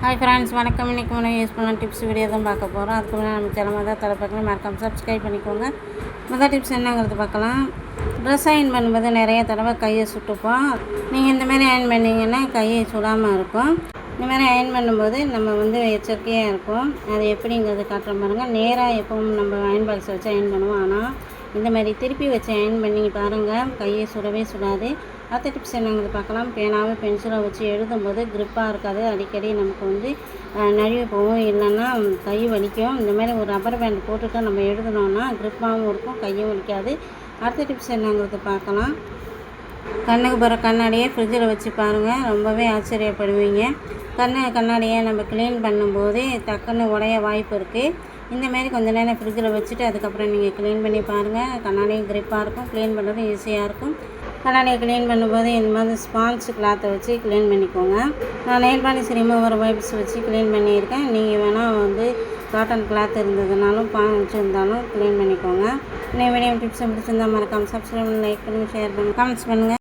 Hi friends வணக்கம். இன்றைக்கி முன்னாடி யூஸ் பண்ண டிப்ஸ் வீடியோ தான் பார்க்க போகிறோம் அதுக்கு முன்னாடி நம்ம சேனல் தான் தலை மறக்காம சப்ஸ்கிரைப் பண்ணிக்கோங்க. முதல் டிப்ஸ் என்னங்கிறது பார்க்கலாம். ட்ரெஸ் அயன் பண்ணும்போது நிறைய தடவை கையை சுட்டுப்போம். நீங்கள் இந்த மாதிரி அயன் பண்ணிங்கன்னா கையை சுடாமல் இருக்கும். இந்த மாதிரி அயன் பண்ணும்போது நம்ம வந்து எச்சரிக்கையாக இருக்கும் அது எப்படிங்கிறது காட்டுற பாருங்கள் நேராக எப்பவும் நம்ம அயன் பாக்ஸ் வச்சு அயன் பண்ணுவோம். ஆனால் இந்த மாதிரி திருப்பி வச்சு அயன் பண்ணி பாருங்கள் கையை சுடவே சுடாது. அடுத்த டிப்ஸ் என்னங்கிறது பார்க்கலாம். பேனாவை பென்சிலை வச்சு எழுதும்போது க்ரிப்பாக இருக்காது. அடிக்கடி நமக்கு வந்து நழுவி போகும். இல்லைன்னா கை வலிக்கும். இந்த மாதிரி ஒரு ரப்பர் பேண்ட் போட்டுட்டு நம்ம எழுதுனோன்னா க்ரிப்பாகவும் இருக்கும் கையும் வலிக்காது. அடுத்த டிப்ஸ் என்னங்கிறது பார்க்கலாம். கண்ணுக்கு போகிற கண்ணாடியை ஃப்ரிட்ஜில் வச்சு பாருங்கள் ரொம்பவே ஆச்சரியப்படுவீங்க. கண்ணு கண்ணாடியை நம்ம க்ளீன் பண்ணும்போது டக்குன்னு உடைய வாய்ப்பு இருக்குது இந்தமாரி கொஞ்சம் கொஞ்ச நேரம் ஃப்ரிட்ஜில் வச்சுட்டு அதுக்கப்புறம் நீங்கள் க்ளீன் பண்ணி பாருங்கள் கண்ணாடியும் க்ரிப்பாக இருக்கும். க்ளீன் பண்ணுறது ஈஸியாக இருக்கும். கண்ணாடியை க்ளீன் பண்ணும்போது இந்த மாதிரி ஸ்பான்ஸ் கிளாத்தை வச்சு க்ளீன் பண்ணிக்கோங்க. நான் நெயில் பாலிஷ் ரிமூவர் வைப்ஸ் வச்சு க்ளீன் பண்ணியிருக்கேன். நீங்கள் வேணால் வந்து காட்டன் கிளாத் இருந்ததுனாலும் பாஞ்சு இருந்தாலும் க்ளீன் பண்ணிக்கோங்க. இன்னும் வீடியோ டிப்ஸ் பிடிச்சிருந்தால் மறக்காமல் சப்ஸ்கிரைப் லைக் பண்ணி ஷேர் பண்ணுங்கள் கமெண்ட்ஸ் பண்ணுங்கள்